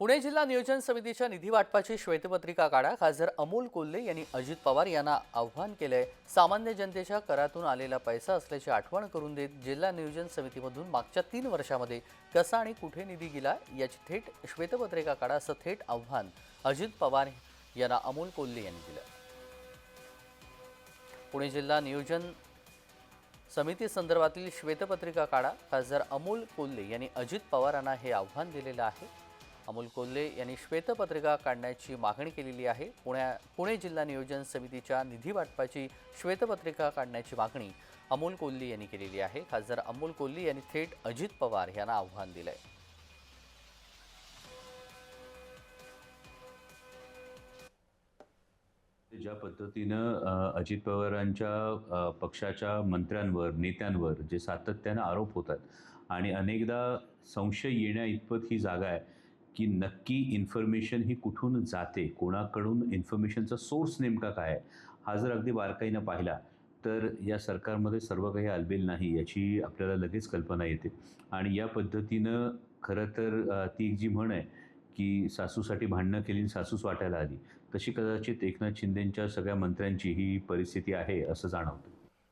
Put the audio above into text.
पुणे जिल्हा नियोजन समितीच्या निधी वाटपाची श्वेतपत्रिका काढा. खासदार अमोल कोल्हे यांनी अजित पवार यांना आव्हान केलंय. सामान्य जनतेच्या करातून आलेला पैसा असल्याची आठवण करून देत जिल्हा नियोजन समितीमधून मागच्या तीन वर्षामध्ये कसा आणि कुठे निधी गेला याची थेट श्वेतपत्रिका काढा असं थेट आव्हान अजित पवार यांना अमोल कोल्हे यांनी दिलं. पुणे जिल्हा नियोजन समिती संदर्भातील श्वेतपत्रिका काढा. खासदार अमोल कोल्हे यांनी अजित पवारांना हे आव्हान दिलेलं आहे. अमोल कोल्हे यांनी श्वेतपत्रिका काढण्याची मागणी केलेली आहे. पुण्या पुणे जिल्हा नियोजन समितीच्या निधी वाटपाची श्वेतपत्रिका काढण्याची मागणी अमोल कोल्हे यांनी केलेली आहे. खासदार अमोल कोल्हे यांनी थेट अजित पवार यांना आव्हान दिलंय. ज्या पद्धतीनं अजित पवारांच्या पक्षाच्या मंत्र्यांवर नेत्यांवर जे सातत्यानं आरोप होतात आणि अनेकदा संशय येण्या इतपत ही जागा आहे की नक्की इन्फॉर्मेशन ही कुठून जाते? कोणाकडून इन्फॉर्मेशनचा सोर्स नेमका काय आहे? हा जर अगदी बारकाईनं पाहिला तर या सरकारमध्ये सर्व काही आलबेल नाही याची आपल्याला लगेच कल्पना येते. आणि या पद्धतीनं खरं तर ती जी म्हण आहे की सासूसाठी भांडणं केली आणि सासूस वाटायला आली तशी कदाचित एकनाथ शिंदेंच्या सगळ्या मंत्र्यांची ही परिस्थिती आहे असं जाणवतं.